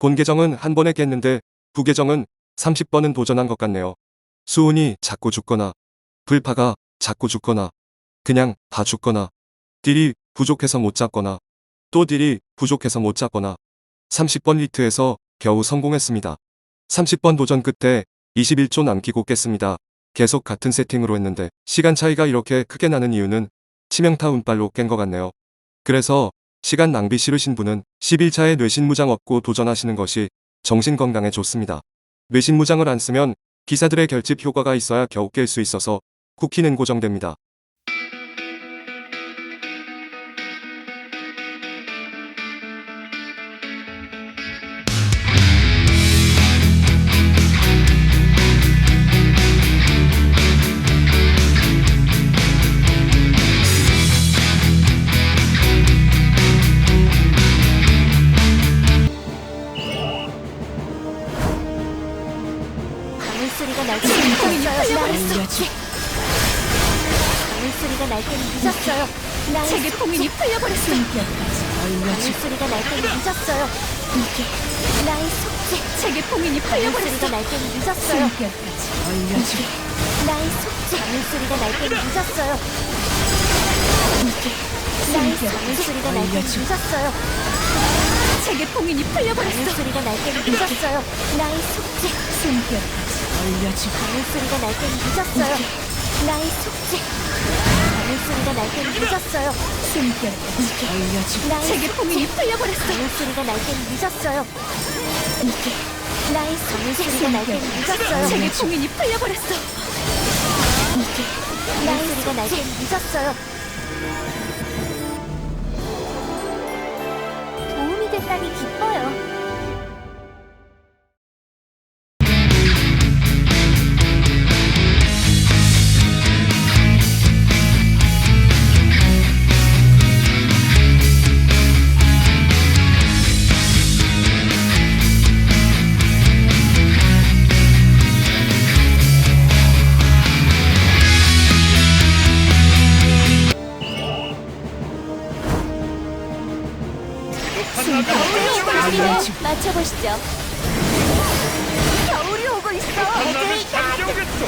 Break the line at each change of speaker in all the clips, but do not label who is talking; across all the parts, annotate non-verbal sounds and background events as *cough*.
본 계정은 한 번에 깼는데 부 계정은 30번은 도전한 것 같네요. 수온이 자꾸 죽거나 불파가 자꾸 죽거나 그냥 다 죽거나 딜이 부족해서 못 잡거나 또 딜이 부족해서 못 잡거나 30번 리트에서 겨우 성공했습니다. 30번 도전 끝에 21초 남기고 깼습니다. 계속 같은 세팅으로 했는데 시간 차이가 이렇게 크게 나는 이유는 치명타 운빨로 깬 것 같네요. 그래서 시간 낭비 싫으신 분은 11차에 뇌신무장 얻고 도전하시는 것이 정신 건강에 좋습니다. 뇌신무장을 안 쓰면 기사들의 결집 효과가 있어야 겨우 깰 수 있어서 쿠키는 고정됩니다.
소리가 날 때는 늦었어요. 나이스. 강물 소리가 날 때는 늦었어요. 나이스.
제게 봉인이 풀려버렸어.
강물 소리가 날 때는 늦었어요. 이게 나의 속죄.
제게 봉인이 풀려버렸어.
소리가 날 때는 늦었어요.
숨결까지
나의 속죄. 강물 소리가 날 때는 늦었어요. 나의 강물 소리가 날 때는 늦었어요.
제게 봉인이 풀려버렸어.
소리가 날 때는 늦었어요. 나의 속죄.
숨결까지 올려주고
강물 소리가 날 때는 늦었어요. 나의 속죄. 강물 소리가 날 때는 늦었어요.
숨결까지 올려주고
나의
제게
속죄.
풀려버렸어.
강물 소리가 날 때는 늦었어요. 이게 나의 강물 소리가 날 때는 늦었어요.
제게 봉인이 풀려버렸어.
이게 나의 소리가 날 때는 늦었어요.
알려주고
맞춰보시죠. 겨울이 오고 있어.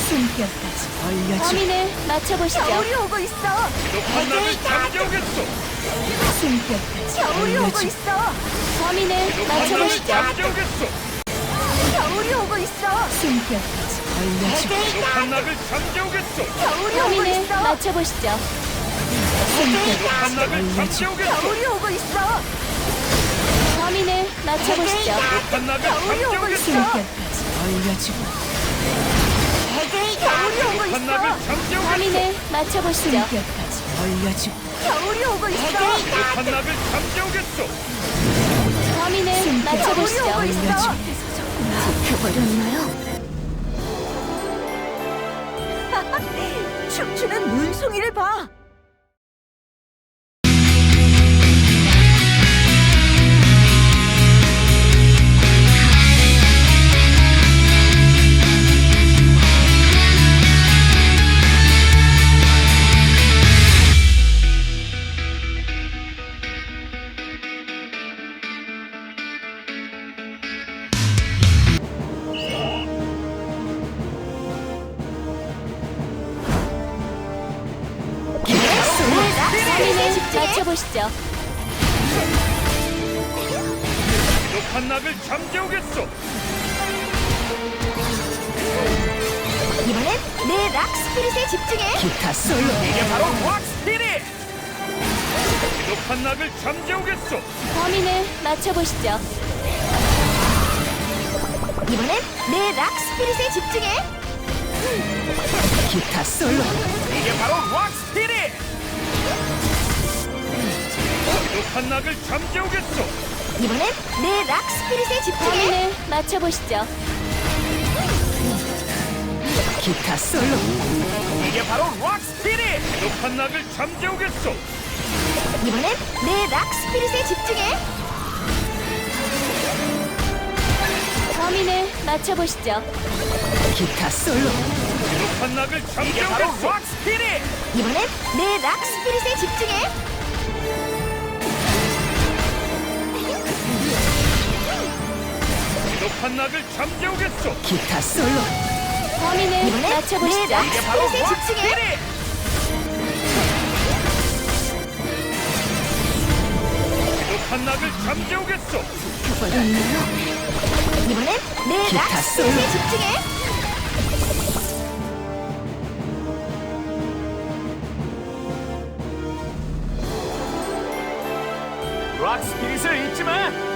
숨결까지 올려주고
범인을 맞춰보시죠. 겨울이 오고 있어.
숨결까지
겨울이 오고 있어. 범인을 맞춰보시죠. 겨울이 오고 있어.
숨결까지 올려주고
한락을 잠재우겠소.
겨울이 오고 있어. 맞춰보시죠.
숨결까지
한락을
올려주고
잠재우겠소.
겨울이 오고 있어. 범인을 맞춰보시죠.
한락을
겨울이 오고. 있어.
숨결까지 올려주고
겨울이 오고 있어. 범인을 맞춰보시죠.
숨결까지 올려주고
겨울이 오고 있어.
한락을 잠재우겠소.
범인을 맞춰보시죠.
올려주고
잡혀버렸나요? *laughs* 춤추는 눈송이를 봐. 맞춰보시죠.
한락을 잠재우겠소.
이번엔 내 락 스피릿에 집중해.
기타 솔로
이게 바로 왁스피릿. 한락을 잠재우겠소.
범인을 맞춰보시죠. 이번엔 내 락 스피릿에 집중해.
기타 솔로
이게 바로 왁스피 릿. 한락을 잠재우겠소.
이번엔 내 락 스피릿에 집중해. 범인을 맞춰보시죠.
기타 솔로
이게 바로 왁스피릿. 한락을 잠재우겠소.
이번엔 내 락 스피릿에 집중해. 범인을 맞춰보시죠.
기타 솔로
한락을 잠재우겠소. 왁스피릿.
이번엔 내 락 스피릿에 집중해. 한 낙을 잠재우겠소.
기타 솔로
범인을 맞춰보시죠.
이게 바로 락 스피릿. 비겁한 낙을 잠재우겠소.
이번엔 내
기타
락스에
솔로.
집중해.
락 스피릿을 잊지 마.